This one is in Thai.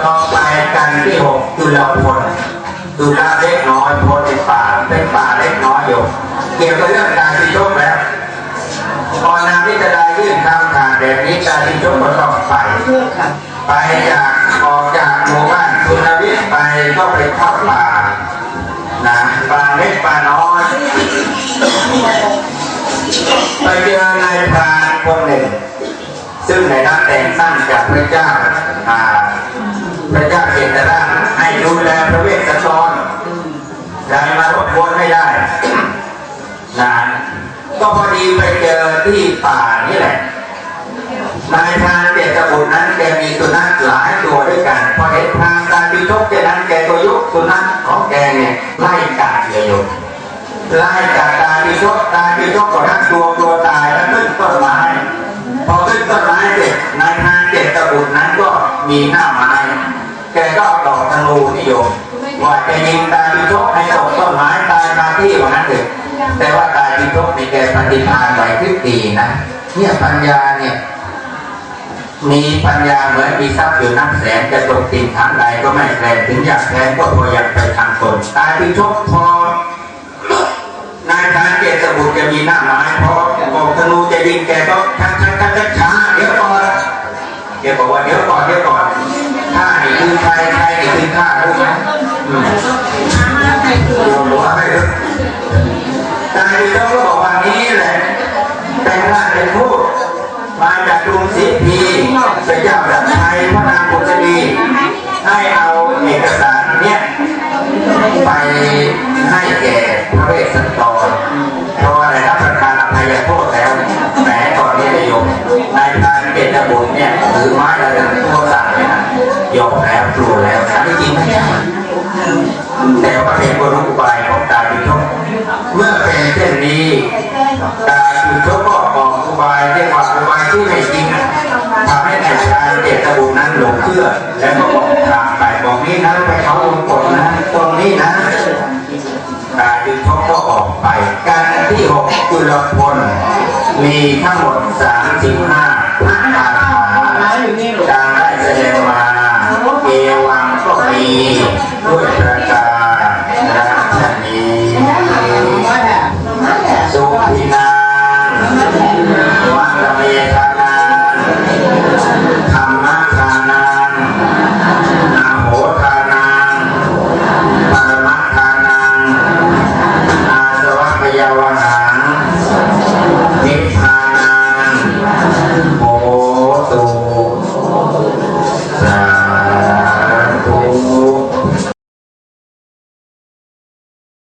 ต่อไปกันที่หกจุลพลจุลาเล็กน้อยพลเป็นป่าเป็นป่าเล็กน้อยอยู่ เกี่ยวกับเรื่องการพิจารณาพอนางที่จะได้ยื่นคำขาดแบบนี้การพิจาราก็ต้องไปไปจากออกจากหมู่บ้านสุนวิทย์ไปก็ไปเข้าป่านะป่าเล็กป่าน้อยไปเจอนายพรานคนหนึ่ง ซึ่งได้รับแต่งตั้งจากพระเจ้าอ่า แลพระเวสสันดรอยาให้มารบกวนไม่ได้นะก็พอดีไปเจอที่ป่านี่แหละ นายพรานเจตบุตรนั้นแกมีสุนัขหลายตัวด้วยกัน พอเห็นพรานตาพิชกแกนั้นแกก็ยกสุนัขของแกเนี่ยไล่กัดเลยโยมไล่กัดตาพิชกตาพิชกก็ทั้งตัวตัวตายแล้วขึ้นต้นไม้พอขึ้นต้นไม้เสร็จนายพรานเจตบุตรนั้นก็มีหน้า นิยมว่าจะยิงตาพิชกให้ตกต้นไม้ตายคาที่ว่านั้นเถอะแต่ว่าตาพิชกนี่แกปฏิภาณไหวพริบดีนะเนี่ยปัญญาเนี่ยมีปัญญาเหมือนมีทรัพย์อยู่นับแสนจะตกติ่งทางใดก็ไม่แคลนถึงอยากแคลนก็พออยากไปทางตนตายพิชกพอนายทหารเกศบุตรจะมีหน้าไม้พอบอกธนูจะยิงแกก็ชักชักชักชักช้าเดี๋ยวก่อนแกบอกว่าเดี๋ยวก่อนเดี๋ยวก่อน ใครใครนี่คือข้ารู้ไหมอืมรู้ว่าไม่รู้ตายพิชกก็บอกว่านี้แหละแต่งร่างเป็นผู้มาจากกรุงศรีพีพระเจ้าดัชชัยพระนางบุษดีให้เอาเอกสารเนี้ยไปให้แก่พระเวสสันดรเพราะว่าได้รับประทานอภัยโทษแล้วแหมตอนนี้โยมนายพรานเกตบุตรเนี่ยถือไม้ กลัวแล้วนะที่จริงไม่ใช่แต่ว่าเป็นกลอุบายของตาพิชกเมื่อเป็นเช่นนี้ตาคือเขาก็บอกอุบายเรียกว่าอุบายที่ไม่จริงทำให้นายชายเจตบุญนั้นหลงเชื่อแล้วก็บอกทางไปบอกนี่นะไปเขาลงกดนะตรงนี้นะตาคือเขาก็ออกไป การที่หกจุลพลมีทั้งหมดสามสิบห้าพระคาถา ลูกชะตารัชนี